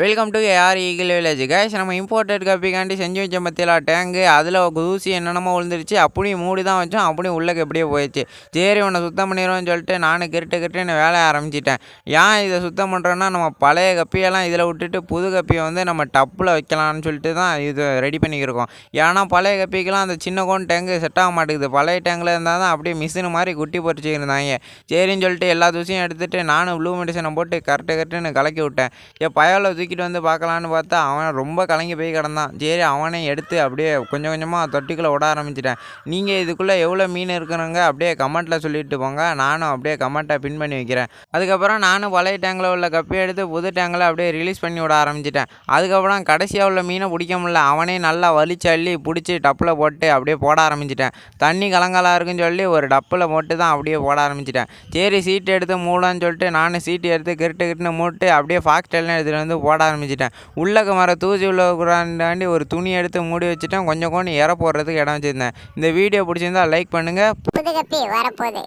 Welcome to AR eagle village cash நம்ம imported கப்பிக்காண்டி செஞ்சு வச்ச மத்தியில் டேங்கு. அதில் தூசி என்னென்னமோ விழுந்துருச்சு. அப்படியும் மூடி தான் வச்சோம். அப்படியும் உள்ளக்கு எப்படியே போயிடுச்சு. சரி உன்னை சுத்தம் பண்ணிடுவோம்னு சொல்லிட்டு நானும் கிருட்டு கிருட்டுன்னு வேலையை ஆரம்பிச்சிட்டேன். ஏன் இதை சுத்தம் பண்ணுறோன்னா நம்ம பழைய கப்பியெல்லாம் இதில் விட்டுட்டு புது கப்பியை வந்து நம்ம டப்பில் வைக்கலாம்னு சொல்லிட்டு தான் இது ரெடி பண்ணிக்கிருக்கோம். ஏன்னா பழைய கப்பிக்கெல்லாம் அந்த சின்ன கோன் டேங்கு செட் ஆக மாட்டேங்குது. பழைய டேங்கில் இருந்தால் தான் அப்படியே மிஷின் மாதிரி குட்டி பொறிச்சிருந்தாங்க சரின்னு சொல்லிட்டு எல்லா தூசியும் எடுத்துகிட்டு நானும் ப்ளூ மெடிசனை போட்டு கரெக்டு கரெக்டுன்னு கலக்கி விட்டேன். என் பயலை தூக்கிட்டு வந்து பார்க்கலான்னு பார்த்தா அவன் ரொம்ப கலங்கி போய் கிடந்தான். சரி அவனை எடுத்து அப்படியே கொஞ்சம் கொஞ்சமாக தொட்டிக்குள்ளே விட ஆரம்பிச்சிட்டேன். நீங்கள் இதுக்குள்ளே எவ்வளோ மீன் இருக்கிறவங்க அப்படியே கமெண்ட்டில் சொல்லிட்டு போங்க. நானும் அப்படியே கமெண்ட்டை பின் பண்ணி வைக்கிறேன். அதுக்கப்புறம் நானும் பழைய டேங்கில் உள்ள கப்பி எடுத்து புது டேங்கில் அப்படியே ரிலீஸ் பண்ணி விட ஆரம்பிச்சிட்டேன். அதுக்கப்புறம் கடைசியாக உள்ள மீனை பிடிக்க முடியல. அவனே நல்லா வலிச்சு அள்ளி பிடிச்சி டப்பில் போட்டு அப்படியே போட ஆரம்பிச்சிட்டேன். தண்ணி கலங்கலாக இருக்குன்னு சொல்லி ஒரு டப்பில் போட்டு தான் அப்படியே போட ஆரம்பிச்சிட்டேன். சரி சீட்டு எடுத்து மூடான்னு சொல்லிட்டு நானும் சீட்டு எடுத்து கிரிட்டு கிட்டுன்னு மூட்டு அப்படியே ஃபாக்ஸ்டெல்லாம் எடுத்துகிட்டு வந்து போட ஆரம்பிச்சிட்டேன். உள்ளக்க மர தூசி உள்ள கூடாண்டாண்டி ஒரு துணி எடுத்து மூடி வச்சுட்டேன். கொஞ்சம் கொஞ்சம் இற போடுறதுக்கு இடம் வச்சுருந்தேன். இந்த வீடியோ பிடிச்சிருந்தா லைக் பண்ணுங்கள் வரப்போகுது.